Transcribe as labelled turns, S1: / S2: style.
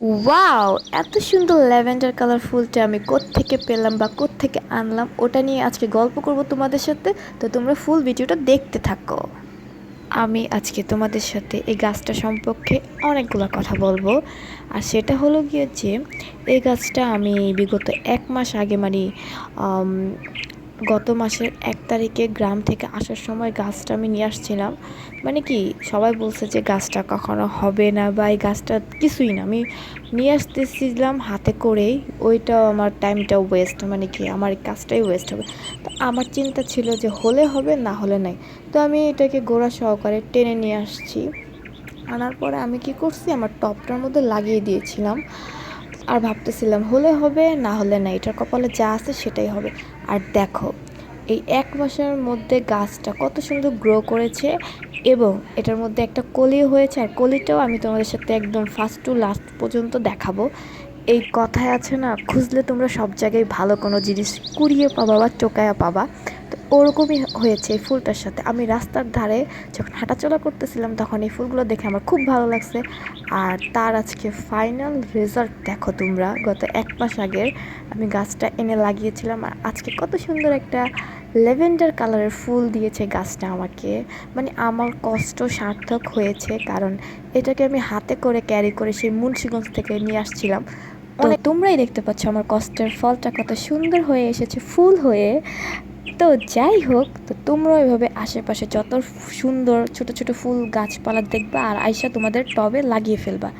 S1: Wow এত সুন্দর lavender colour ফুলটা আমি থেকে পেলাম বা থেকে আনলাম, ওটা নিয়ে আজকে গল্প করব তোমাদের সাথে। তো তোমরা ফুল ভিডিওটা দেখতে থাকো। আমি আজকে তোমাদের সাথে এই গাছটা সম্পর্কে অনেকগুলো কথা বলব। আর সেটা হলো গিয়ে যে, এই গাছটা আমি বিগত এক মাস আগে মানে গত মাসের এক তারিখে গ্রাম থেকে আসার সময় গাছটা আমি নিয়ে আসছিলাম। মানে কি, সবাই বলছে যে গাছটা কখনো হবে না বা এই গাছটা কিছুই না। আমি নিয়ে আসতেছিলাম হাতে করেই, ওইটাও আমার টাইমটাও ওয়েস্ট মানে কি আমার কাজটাই ওয়েস্ট হবে। তো আমার চিন্তা ছিল যে হলে হবে, না হলে নাই। তো আমি এটাকে গোড়া সহকারে টেনে নিয়ে আসছি। আনার পরে আমি কি করছি, আমার টপটার মধ্যে লাগিয়ে দিয়েছিলাম। আর ভাবতেছিলাম, হলে হবে, না হলে না, এটার কপালে যা আছে সেটাই হবে। আর দেখো, এই এক মাসের মধ্যে গাছটা কত সুন্দর গ্রো করেছে এবং এটার মধ্যে একটা কলিও হয়েছে, আর কলিটাও আমি তোমাদের সাথে একদম ফার্স্ট টু লাস্ট পর্যন্ত দেখাবো। এই কথায় আছে না, খুঁজলে তোমরা সব জায়গায় ভালো কোনো জিনিস কুড়িয়ে পাবা বা টোকায়া পাবা। ওরকমই হয়েছে এই ফুলটার সাথে। আমি রাস্তার ধারে যখন হাঁটাচলা করতেছিলাম তখন এই ফুলগুলো দেখে আমার খুব ভালো লাগছে। আর তার আজকে ফাইনাল রেজাল্ট দেখো তোমরা। গত এক মাস আগের আমি গাছটা এনে লাগিয়েছিলাম আর আজকে কত সুন্দর একটা লেভেন্ডার কালারের ফুল দিয়েছে গাছটা আমাকে। মানে আমার কষ্ট সার্থক হয়েছে কারণ এটাকে আমি হাতে করে ক্যারি করে সেই মুন্সিগঞ্জ থেকে নিয়ে আসছিলাম। অনেক তোমরাই দেখতে পাচ্ছ আমার কষ্টের ফলটা কত সুন্দর হয়ে এসেছে। ফুল হয়ে তো যাই হোক, তো তোমরা ওইভাবে আশেপাশে যত সুন্দর ছোট ছোট ফুল গাছপালা দেখবা আর আয়সা তোমাদের টবে লাগিয়ে ফেলবা।